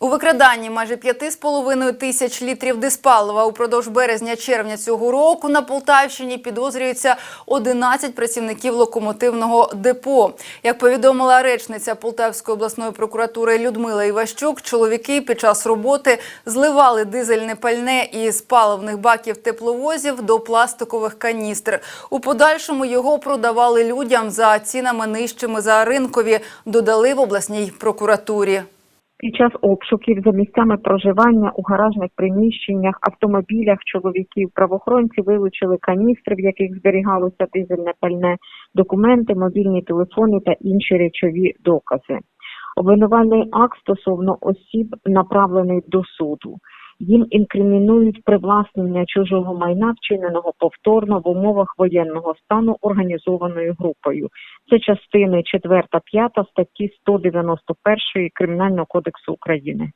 У викраданні майже 5,5 тисяч літрів диспалива упродовж березня-червня цього року на Полтавщині підозрюється 11 працівників локомотивного депо. Як повідомила речниця Полтавської обласної прокуратури Людмила Іващук, чоловіки під час роботи зливали дизельне пальне із паливних баків тепловозів до пластикових каністр. У подальшому його продавали людям за цінами нижчими за ринкові, додали в обласній прокуратурі. Під час обшуків за місцями проживання у гаражних приміщеннях, автомобілях чоловіків правоохоронці вилучили каністри, в яких зберігалося дизельне пальне, документи, мобільні телефони та інші речові докази. Обвинувальний акт стосовно осіб направлений до суду. Їм інкримінують привласнення чужого майна, вчиненого повторно в умовах воєнного стану організованою групою. Це частини 4-5 статті 191 Кримінального кодексу України.